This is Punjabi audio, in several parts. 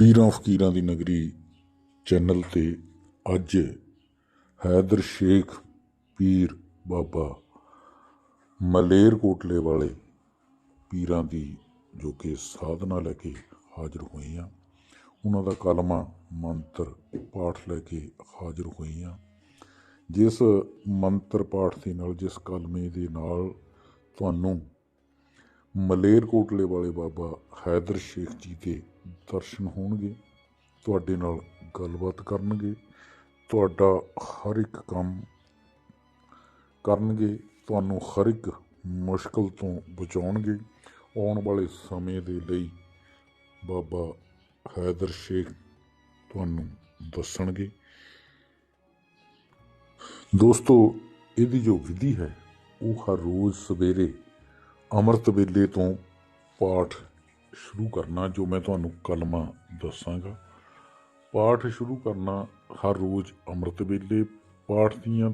ਪੀਰਾਂ ਫਕੀਰਾਂ ਦੀ ਨਗਰੀ ਚੈਨਲ ਤੇ ਅੱਜ ਹੈਦਰ ਸ਼ੇਖ ਪੀਰ ਬਾਬਾ ਮਲੇਰ ਕੋਟਲੇ ਵਾਲੇ ਪੀਰਾਂ ਦੀ ਜੋ ਕਿ ਸਾਧਨਾ ਲੈ ਕੇ ਹਾਜ਼ਰ ਹੋਏ ਆ। ਉਹਨਾਂ ਦਾ ਕਲਮਾ, ਮੰਤਰ, ਪਾਠ ਲੈ ਕੇ ਹਾਜ਼ਰ ਹੋਏ ਆ। ਜਿਸ ਮੰਤਰ ਪਾਠ ਦੇ ਨਾਲ, ਜਿਸ ਕਲਮੇ ਦੇ ਨਾਲ ਤੁਹਾਨੂੰ ਮਲੇਰਕੋਟਲੇ ਵਾਲੇ ਬਾਬਾ ਹੈਦਰ ਸ਼ੇਖ ਜੀ ਦੇ ਦਰਸ਼ਨ ਹੋਣਗੇ, ਤੁਹਾਡੇ ਨਾਲ ਗੱਲਬਾਤ ਕਰਨਗੇ, ਤੁਹਾਡਾ ਹਰ ਇੱਕ ਕੰਮ ਕਰਨਗੇ, ਤੁਹਾਨੂੰ ਹਰ ਇੱਕ ਮੁਸ਼ਕਲ ਤੋਂ ਬਚਾਉਣਗੇ। ਆਉਣ ਵਾਲੇ ਸਮੇਂ ਦੇ ਲਈ ਬਾਬਾ ਹੈਦਰ ਸ਼ੇਖ ਤੁਹਾਨੂੰ ਦੱਸਣਗੇ। ਦੋਸਤੋ, ਇਹਦੀ ਜੋ ਵਿਧੀ ਹੈ, ਉਹ ਹਰ ਰੋਜ਼ ਸਵੇਰੇ ਅੰਮ੍ਰਿਤ ਵੇਲੇ ਤੋਂ ਪਾਠ ਸ਼ੁਰੂ ਕਰਨਾ ਜੋ ਮੈਂ ਤੁਹਾਨੂੰ ਕਲਮਾ ਦੱਸਾਂਗਾ। ਪਾਠ ਸ਼ੁਰੂ ਕਰਨਾ ਹਰ ਰੋਜ਼ ਅੰਮ੍ਰਿਤ ਵੇਲੇ, ਪਾਠ ਦੀਆਂ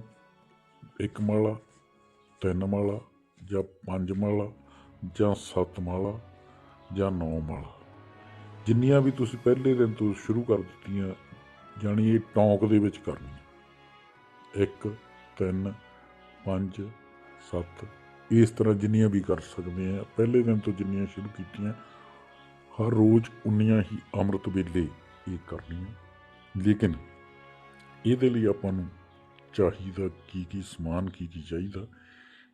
ਇੱਕ ਮਾਲਾ, ਤਿੰਨ ਮਾਲਾ, ਜਾਂ ਪੰਜ ਮਾਲਾ, ਜਾਂ ਸੱਤ ਮਾਲਾ, ਜਾਂ ਨੌ ਮਾਲਾ। ਜਿੰਨੀਆਂ ਵੀ ਤੁਸੀਂ ਪਹਿਲੇ ਦਿਨ ਤੋਂ ਸ਼ੁਰੂ ਕਰ ਦਿੱਤੀਆਂ ਜਾਣੀ ਇਹ ਟੌਂਕ ਦੇ ਵਿੱਚ ਕਰਨੀ ਇੱਕ, ਤਿੰਨ, ਪੰਜ, ਸੱਤ ਇਸ ਤਰ੍ਹਾਂ ਜਿੰਨੀਆਂ ਵੀ ਕਰ ਸਕਦੇ ਆ। ਪਹਿਲੇ ਦਿਨ ਤੋਂ ਜਿੰਨੀਆਂ ਸ਼ੁਰੂ ਕੀਤੀਆਂ, ਹਰ ਰੋਜ਼ ਉਨੀਆਂ ਹੀ ਅੰਮ੍ਰਿਤ ਵੇਲੇ ਇਹ ਕਰਨੀਆਂ। ਲੇਕਿਨ ਇਹਦੇ ਲਈ ਆਪਾਂ ਨੂੰ ਚਾਹੀਦਾ ਕੀ ਕੀ ਸਮਾਨ, ਕੀ ਕੀ ਚਾਹੀਦਾ,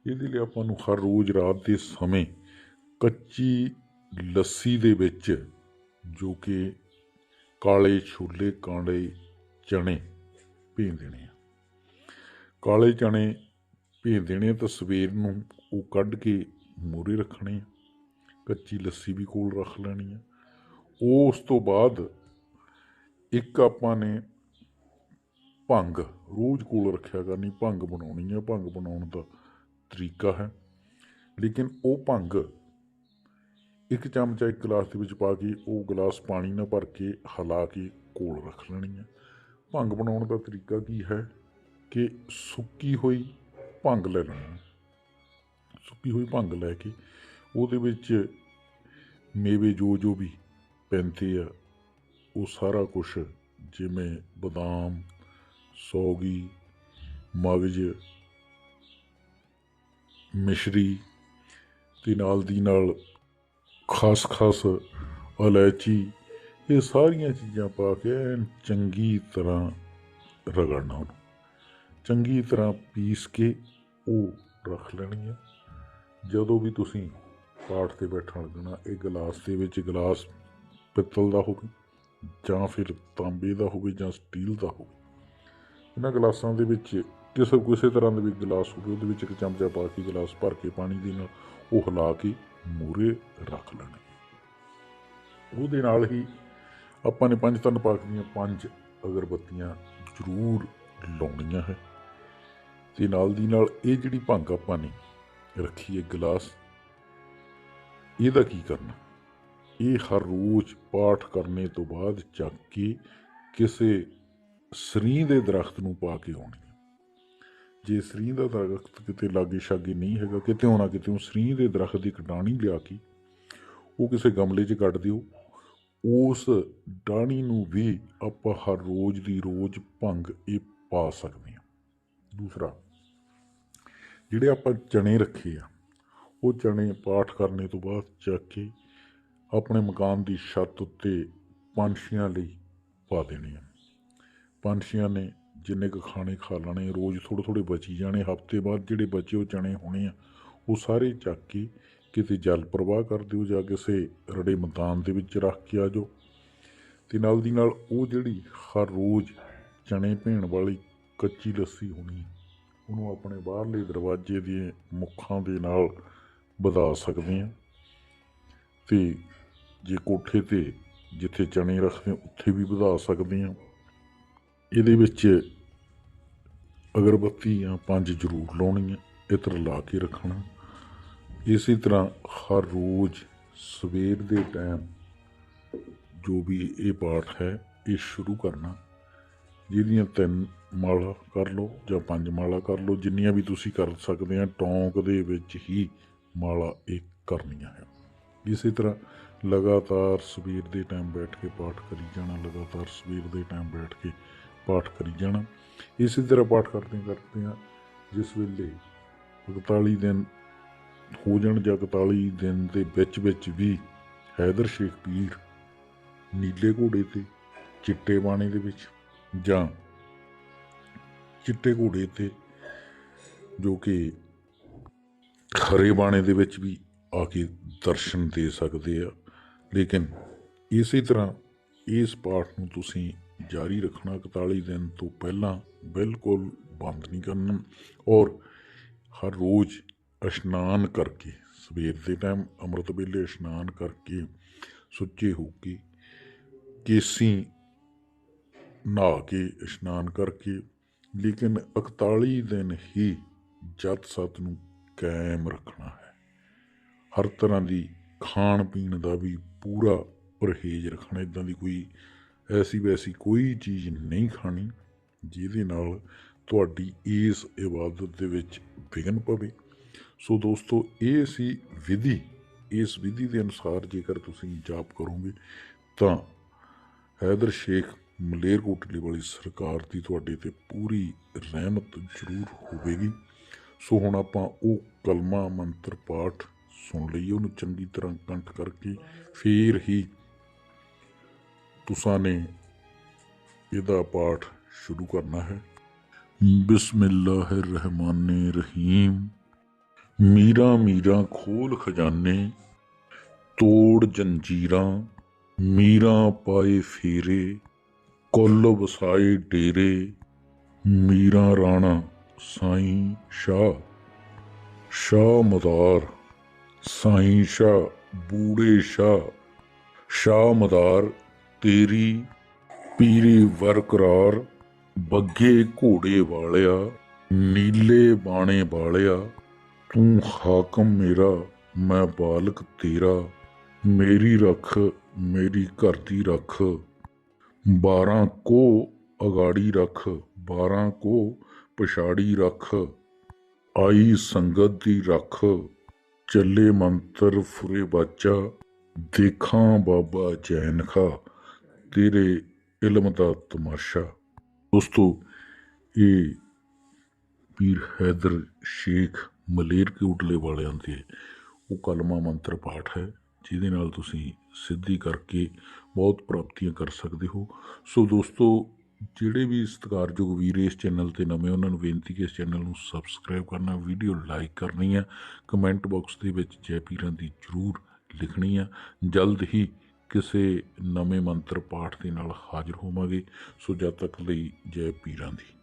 ਇਹਦੇ ਲਈ ਆਪਾਂ ਨੂੰ ਹਰ ਰੋਜ਼ ਰਾਤ ਦੇ ਸਮੇਂ ਕੱਚੀ ਲੱਸੀ ਦੇ ਵਿੱਚ ਜੋ ਕਿ ਕਾਲੇ ਛੋਲੇ ਕਾਂਡੇ ਚਣੇ ਭੇਂ ਦੇਣੇ ਆ। ਕਾਲੇ ਚਣੇ ਭੇਜ ਦੇਣੇ ਆ ਤਾਂ ਸਵੇਰ ਨੂੰ ਉਹ ਕੱਢ ਕੇ ਮੂਹਰੇ ਰੱਖਣੇ ਆ। ਕੱਚੀ ਲੱਸੀ ਵੀ ਕੋਲ ਰੱਖ ਲੈਣੀ ਆ। ਉਸ ਤੋਂ ਬਾਅਦ ਇੱਕ ਆਪਾਂ ਨੇ ਭੰਗ ਰੋਜ਼ ਕੋਲ ਰੱਖਿਆ ਕਰਨੀ ਭੰਗ ਬਣਾਉਣੀ ਹੈ ਭੰਗ ਬਣਾਉਣ ਦਾ ਤਰੀਕਾ ਹੈ। ਲੇਕਿਨ ਉਹ ਭੰਗ ਇੱਕ ਚਮਚਾ ਇੱਕ ਗਲਾਸ ਦੇ ਵਿੱਚ ਪਾ ਕੇ ਉਹ ਗਲਾਸ ਪਾਣੀ ਨਾਲ ਭਰ ਕੇ ਹਿਲਾ ਕੇ ਕੋਲ ਰੱਖ ਲੈਣੀ ਹੈ ਭੰਗ ਬਣਾਉਣ ਦਾ ਤਰੀਕਾ ਕੀ ਹੈ? ਕਿ ਸੁੱਕੀ ਹੋਈ ਭੰਗ ਲੈ ਲੈਣਾ। ਸੁੱਕੀ ਹੋਈ ਭੰਗ ਲੈ ਕੇ ਉਹਦੇ ਵਿੱਚ ਮੇਵੇ ਜੋ ਜੋ ਵੀ ਪੈਂਦੇ ਆ, ਉਹ ਸਾਰਾ ਕੁਝ ਜਿਵੇਂ ਬਦਾਮ, ਸੌਗੀ, ਮਗਜ, ਮਿਸ਼ਰੀ ਤੇ ਨਾਲ ਦੀ ਨਾਲ ਖਸ ਖਸ ਇਲਾਇਚੀ, ਇਹ ਸਾਰੀਆਂ ਚੀਜ਼ਾਂ ਪਾ ਕੇ ਐਨ ਚੰਗੀ ਤਰ੍ਹਾਂ ਰਗੜਨਾ ਉਹਨੂੰ। ਚੰਗੀ ਤਰ੍ਹਾਂ ਪੀਸ ਕੇ ਉਹ ਰੱਖ ਲੈਣੀ ਹੈ। ਜਦੋਂ ਵੀ ਤੁਸੀਂ ਪਾਠ ਤੇ ਬੈਠਣ ਲੱਗਣਾ ਇਹ ਗਲਾਸ ਦੇ ਵਿੱਚ ਗਲਾਸ ਪਿੱਤਲ ਦਾ ਹੋਵੇ ਜਾਂ ਫਿਰ ਤਾਂਬੇ ਦਾ ਹੋਵੇ ਜਾਂ ਸਟੀਲ ਦਾ ਹੋਵੇ, ਇਹਨਾਂ ਗਲਾਸਾਂ ਦੇ ਵਿੱਚ ਕਿਸੇ ਕਿਸੇ ਤਰ੍ਹਾਂ ਦਾ ਵੀ ਗਲਾਸ ਹੋਵੇ, ਉਹਦੇ ਵਿੱਚ ਇੱਕ ਚਮਚਾ ਪਾ ਕੇ ਗਲਾਸ ਭਰ ਕੇ ਪਾਣੀ ਦੇ ਨਾਲ ਉਹ ਹਿਲਾ ਕੇ ਮੂਰੇ ਰੱਖ ਲੈਣੇ ਉਹਦੇ ਨਾਲ ਹੀ ਆਪਾਂ ਨੇ ਪੰਜ ਤਨ ਪਾਕ ਦੀਆਂ ਪੰਜ ਅਗਰਬੱਤੀਆਂ ਜ਼ਰੂਰ ਲਾਉਣੀਆਂ ਹੈ। ਤੇ ਨਾਲ ਦੀ ਨਾਲ ਇਹ ਜਿਹੜੀ ਭੰਗ ਆਪਾਂ ਨੇ ਰੱਖੀ ਹੈ ਗਲਾਸ, ਇਹਦਾ ਕੀ ਕਰਨਾ? ਇਹ ਹਰ ਰੋਜ਼ ਪਾਠ ਕਰਨੇ ਤੋਂ ਬਾਅਦ ਚੱਕ ਕੇ ਕਿਸੇ ਸਰੀ ਦੇ ਦਰਖਤ ਨੂੰ ਪਾ ਕੇ ਆਉਣੀ ਹੈ। ਜੇ ਸਰੀ ਦਾ ਦਰਖਤ ਕਿਤੇ ਲਾਗੇ ਛਾਗੇ ਨਹੀਂ ਹੈਗਾ, ਕਿਤੇ ਹੋਣਾ ਕਿਤੇ ਉਹ ਸਰੀ ਦੇ ਦਰਖਤ ਦੀ ਕਟਾਣੀ ਲਿਆ ਕੇ ਉਹ ਕਿਸੇ ਗਮਲੇ 'ਚ ਕੱਢ ਦਿਓ, ਉਸ ਡਾਣੀ ਨੂੰ ਵੀ ਆਪਾਂ ਹਰ ਰੋਜ਼ ਦੀ ਰੋਜ਼ ਭੰਗ ਇਹ ਪਾ ਸਕਦੇ ਦੂਸਰਾ, ਜਿਹੜੇ ਆਪਾਂ ਚਣੇ ਰੱਖੇ ਆ, ਉਹ ਚਣੇ ਪਾਠ ਕਰਨੇ ਤੋਂ ਬਾਅਦ ਚੱਕ ਕੇ ਆਪਣੇ ਮਕਾਨ ਦੀ ਛੱਤ ਉੱਤੇ ਪੰਛੀਆਂ ਲਈ ਪਾ ਦੇਣੇ ਆ। ਪੰਛੀਆਂ ਨੇ ਜਿੰਨੇ ਕੁ ਖਾਣੇ ਖਾ ਲੈਣੇ, ਰੋਜ਼ ਥੋੜ੍ਹੇ ਥੋੜ੍ਹੇ ਬਚੀ ਜਾਣੇ, ਹਫ਼ਤੇ ਬਾਅਦ ਜਿਹੜੇ ਬਚੇ ਉਹ ਚਣੇ ਹੋਣੇ ਆ, ਉਹ ਸਾਰੇ ਚੱਕ ਕੇ ਕਿਤੇ ਜਲ ਪ੍ਰਵਾਹ ਕਰ ਦਿਓ ਜਾਂ ਕਿਸੇ ਰੜੇ ਮੈਦਾਨ ਦੇ ਵਿੱਚ ਰੱਖ ਕੇ ਆ ਜਾਓ। ਤੇ ਨਾਲ ਦੀ ਨਾਲ ਉਹ ਜਿਹੜੀ ਹਰ ਰੋਜ਼ ਚਣੇ ਭੇਣ ਵਾਲੀ ਕੱਚੀ ਲੱਸੀ ਹੋਣੀ, ਉਹਨੂੰ ਆਪਣੇ ਬਾਹਰਲੇ ਦਰਵਾਜ਼ੇ ਦੇ ਮੁੱਖਾਂ ਦੇ ਨਾਲ ਵਧਾ ਸਕਦੇ ਹਾਂ। ਤੇ ਜੇ ਕੋਠੇ ਤੇ ਜਿੱਥੇ ਚਣੇ ਰੱਖਦੇ ਉੱਥੇ ਵੀ ਵਧਾ ਸਕਦੇ ਹਾਂ। ਇਹਦੇ ਵਿੱਚ ਅਗਰਬੱਤੀ ਜਾਂ ਪੰਜ ਜ਼ਰੂਰ ਲਾਉਣੀ ਹੈ ਇਤਰ ਲਾ ਕੇ ਰੱਖਣਾ। ਇਸੇ ਤਰ੍ਹਾਂ ਹਰ ਰੋਜ਼ ਸਵੇਰ ਦੇ ਟਾਈਮ ਜੋ ਵੀ ਇਹ ਪਾਠ ਹੈ, ਇਹ ਸ਼ੁਰੂ ਕਰਨਾ। ਜਿਹਦੀਆਂ ਤਿੰਨ ਮਾਲਾ ਕਰ ਲਓ ਜਾਂ ਪੰਜ ਮਾਲਾ ਕਰ ਲਓ, ਜਿੰਨੀਆਂ ਵੀ ਤੁਸੀਂ ਕਰ ਸਕਦੇ ਆ, ਟੌਂਕ ਦੇ ਵਿੱਚ ਹੀ ਮਾਲਾ ਇਹ ਕਰਨੀਆਂ ਹੈ ਇਸੇ ਤਰ੍ਹਾਂ ਲਗਾਤਾਰ ਸਵੇਰ ਦੇ ਟਾਈਮ ਬੈਠ ਕੇ ਪਾਠ ਕਰੀ ਜਾਣਾ, ਲਗਾਤਾਰ ਸਵੇਰ ਦੇ ਟਾਈਮ ਬੈਠ ਕੇ ਪਾਠ ਕਰੀ ਜਾਣਾ। ਇਸੇ ਤਰ੍ਹਾਂ ਪਾਠ ਕਰਦੇ ਕਰਦੇ ਆ, ਜਿਸ ਵੇਲੇ 41 ਦਿਨ ਹੋ ਜਾਣ ਜਾਂ 41 ਦਿਨ ਦੇ ਵਿੱਚ ਵਿੱਚ ਵੀ ਹੈਦਰ ਸ਼ੇਖ ਪੀਰ ਨੀਲੇ ਘੋੜੇ ਤੇ ਚਿੱਟੇ ਬਾਣੇ ਦੇ ਵਿੱਚ ਜਾਂ ਚਿੱਟੇ ਘੋੜੇ ਤੇ ਜੋ ਕਿ ਹਰੇ ਬਾਣੇ ਦੇ ਵਿੱਚ ਵੀ ਆ ਕੇ ਦਰਸ਼ਨ ਦੇ ਸਕਦੇ ਆ। ਲੇਕਿਨ ਇਸੇ ਤਰ੍ਹਾਂ ਇਸ ਪਾਠ ਨੂੰ ਤੁਸੀਂ ਜਾਰੀ ਰੱਖਣਾ 41 ਦਿਨ ਤੋਂ ਪਹਿਲਾਂ ਬਿਲਕੁਲ ਬੰਦ ਨਹੀਂ ਕਰਨਾ ਔਰ ਹਰ ਰੋਜ਼ ਇਸ਼ਨਾਨ ਕਰਕੇ, ਸਵੇਰ ਦੇ ਟਾਈਮ ਅੰਮ੍ਰਿਤ ਵੇਲੇ ਇਸ਼ਨਾਨ ਕਰਕੇ ਸੁੱਚੇ ਹੋ ਕੇ ਕੇਸੀ ਨਹਾ ਕੇ ਇਸ਼ਨਾਨ ਕਰਕੇ, ਲੇਕਿਨ 41 ਦਿਨ ਹੀ ਜਤ ਸਤ ਨੂੰ ਕਾਇਮ ਰੱਖਣਾ ਹੈ। ਹਰ ਤਰ੍ਹਾਂ ਦੀ ਖਾਣ ਪੀਣ ਦਾ ਵੀ ਪੂਰਾ ਪਰਹੇਜ਼ ਰੱਖਣਾ ਇਦਾਂ ਦੀ ਕੋਈ ਐਸੀ ਵੈਸੀ ਕੋਈ ਚੀਜ਼ ਨਹੀਂ ਖਾਣੀ ਜਿਹਦੇ ਨਾਲ ਤੁਹਾਡੀ ਇਸ ਇਬਾਦਤ ਦੇ ਵਿੱਚ ਵਿਘਨ ਪਵੇ। ਸੋ ਦੋਸਤੋ, ਇਹ ਸੀ ਵਿਧੀ। ਇਸ ਵਿਧੀ ਦੇ ਅਨੁਸਾਰ ਜੇਕਰ ਤੁਸੀਂ ਜਾਪ ਕਰੋਗੇ, ਤਾਂ ਹੈਦਰ ਸ਼ੇਖ ਮਲੇਰਕੋਟਲੇ ਵਾਲੀ ਸਰਕਾਰ ਦੀ ਤੁਹਾਡੇ ਤੇ ਪੂਰੀ ਰਹਿਮਤ ਜ਼ਰੂਰ ਹੋਵੇਗੀ। ਸੋ ਹੁਣ ਆਪਾਂ ਉਹ ਕਲਮਾ ਮੰਤਰ ਪਾਠ ਸੁਣ ਲਈਏ, ਉਹਨੂੰ ਚੰਗੀ ਤਰ੍ਹਾਂ ਕੰਠ ਕਰਕੇ ਫੇਰ ਹੀ ਤੁਸਾਂ ਨੇ ਇਹਦਾ ਪਾਠ ਸ਼ੁਰੂ ਕਰਨਾ ਹੈ। ਬਿਸਮਿਲ੍ਲਾਹਿਰਰਹਿਮਾਨਿਰਰਹੀਮ ਮੀਰਾ ਮੀਰਾ ਖੋਲ ਖਜ਼ਾਨੇ, ਤੋੜ ਜੰਜੀਰਾਂ, ਮੀਰਾ ਪਾਏ ਫੇਰੇ। ਕੁੱਲ ਵਸਾਏ ਡੇਰੇ, ਮੀਰਾ ਰਾਣਾ ਸਾਈਂ ਸ਼ਾਹ। ਸ਼ਾਹ ਮਦਾਰ, ਸਾਈਂ ਸ਼ਾਹ, ਬੂੜੇ ਸ਼ਾਹ। ਸ਼ਾਹ ਮਦਾਰ, ਤੇਰੀ ਪੀਰੀ ਵਰਕਰਾਰ, ਬੱਗੇ ਘੋੜੇ ਵਾਲਿਆ, ਨੀਲੇ ਬਾਣੇ ਵਾਲਿਆ। ਤੂੰ ਹਾਕਮ ਮੇਰਾ, ਮੈਂ ਬਾਲਕ ਤੇਰਾ। ਮੇਰੀ ਰੱਖ, ਮੇਰੀ ਘਰ ਦੀ ਰੱਖ। 12 ਕੋ ਅਗਾੜੀ ਰੱਖ 12 ਕੋ ਪਛਾੜੀ ਰੱਖ। ਆਈ ਸੰਗਤ ਦੀ ਰੱਖ, ਚੱਲੇ ਮੰਤਰ ਫੁਰੇ ਬਾਚਾ ਦੇਖਾਂ ਬਾਬਾ ਜੈਨ ਖਾ, ਤੇਰੇ ਇਲਮ ਦਾ ਤਮਾਸ਼ਾ। ਦੋਸਤੋ, ਇਹ ਪੀਰ ਹੈਦਰ ਸ਼ੇਖ ਮਲੇਰ ਮਲੇਰਕੋਟਲੇ ਵਾਲਿਆਂ ਦੇ ਉਹ ਕਲਮਾ ਮੰਤਰ ਪਾਠ ਹੈ। ਜਿਹਦੇ ਨਾਲ ਤੁਸੀਂ ਸਿੱਧੀ ਕਰਕੇ ਬਹੁਤ ਪ੍ਰਾਪਤੀਆਂ ਕਰ ਸਕਦੇ ਹੋ। ਸੋ ਦੋਸਤੋ, ਜਿਹੜੇ ਵੀ ਸਤਿਕਾਰਯੋਗ ਵੀਰ ਇਸ ਚੈਨਲ ਤੇ ਨਵੇਂ ਉਹਨਾਂ ਨੂੰ ਬੇਨਤੀ ਕਿ ਇਸ ਚੈਨਲ ਨੂੰ ਸਬਸਕ੍ਰਾਈਬ ਕਰਨਾ, ਵੀਡੀਓ ਲਾਈਕ ਕਰਨੀ ਆ। ਕਮੈਂਟ ਬਾਕਸ ਦੇ ਵਿੱਚ ਜੈ ਪੀਰਾਂ ਦੀ ਜ਼ਰੂਰ ਲਿਖਣੀ ਆ। ਜਲਦ ਹੀ ਕਿਸੇ ਨਵੇਂ ਮੰਤਰ ਪਾਠ ਦੇ ਨਾਲ ਹਾਜ਼ਰ ਹੋਵਾਂਗੇ। ਸੋ ਜਦ ਤੱਕ ਲਈ ਜੈ ਪੀਰਾਂ ਦੀ।